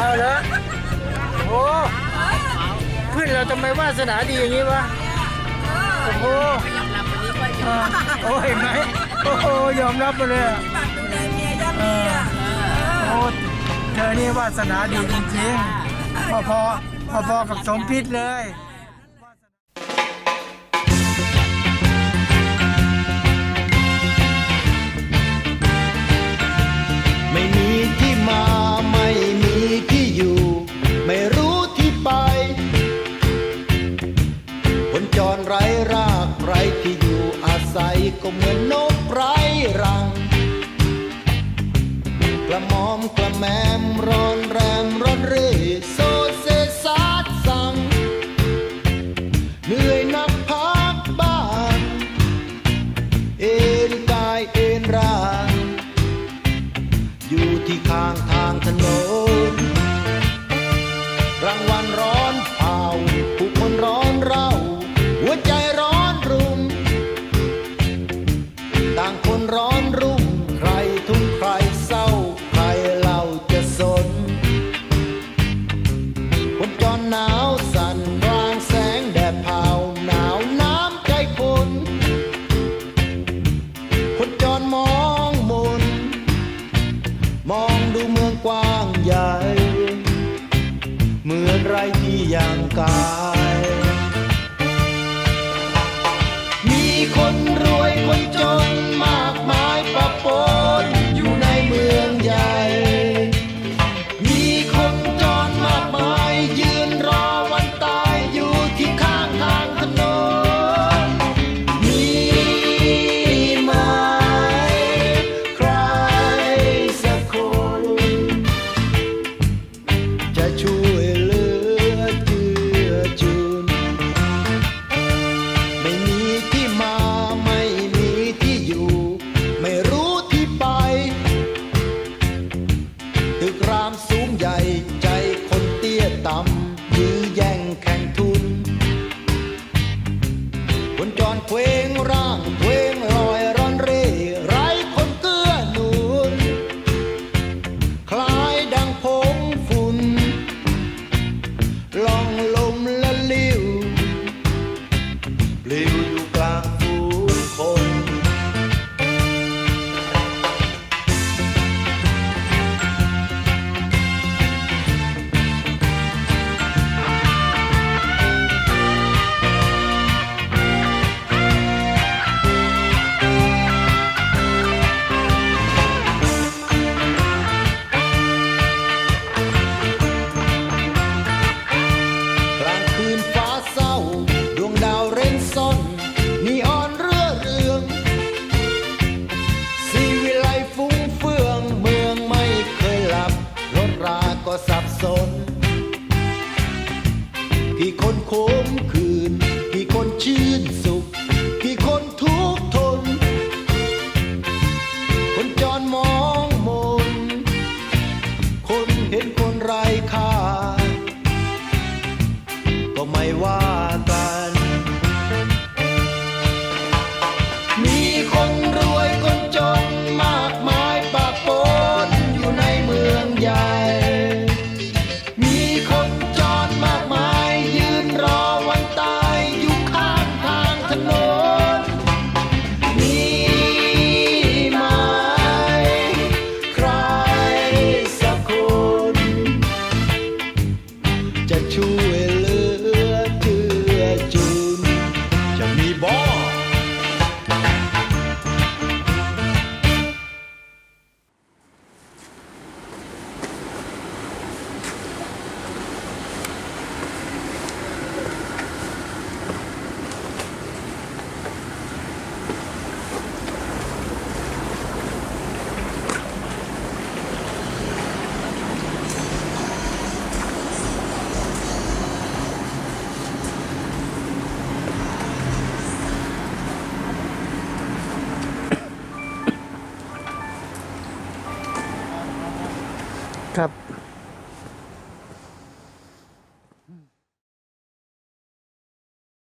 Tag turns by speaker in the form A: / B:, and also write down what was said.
A: เอาเหรอโอ้เพื่อนเราทำไมวาสนาดีอย่างนี้วะโอ้โหเออโอ้เห็นไหมโอ้โหยอมรับไปเลยอะ
B: ฝากดูแลเมียย่ำดีอะ
A: โอ้เธอนี่วาสนาดีจริงๆพอพอพอพอๆกับสมพิษเลย
C: คนจรไร้รากไรที่อยู่อาศัยก็เหมือนนกไร้รัง กระมอมกระแมมร้อนแรมร้อนเร่โซเซซาดสัง เหนื่อยนักพักบ้าน เอ็นกายเอ็นร่าง อยู่ที่ข้างทางถนนรางวัน กว้างใหญ่ เหมือนไรที่ยังกา ไม่มีที่มาไม่มีที่อยู่ ไม่รู้ที่ไป ตึกรามสูงใหญ่ใจคนเตี้ยต่ำ คนโคมคืนกี่คนชื่นสุ
A: ครับ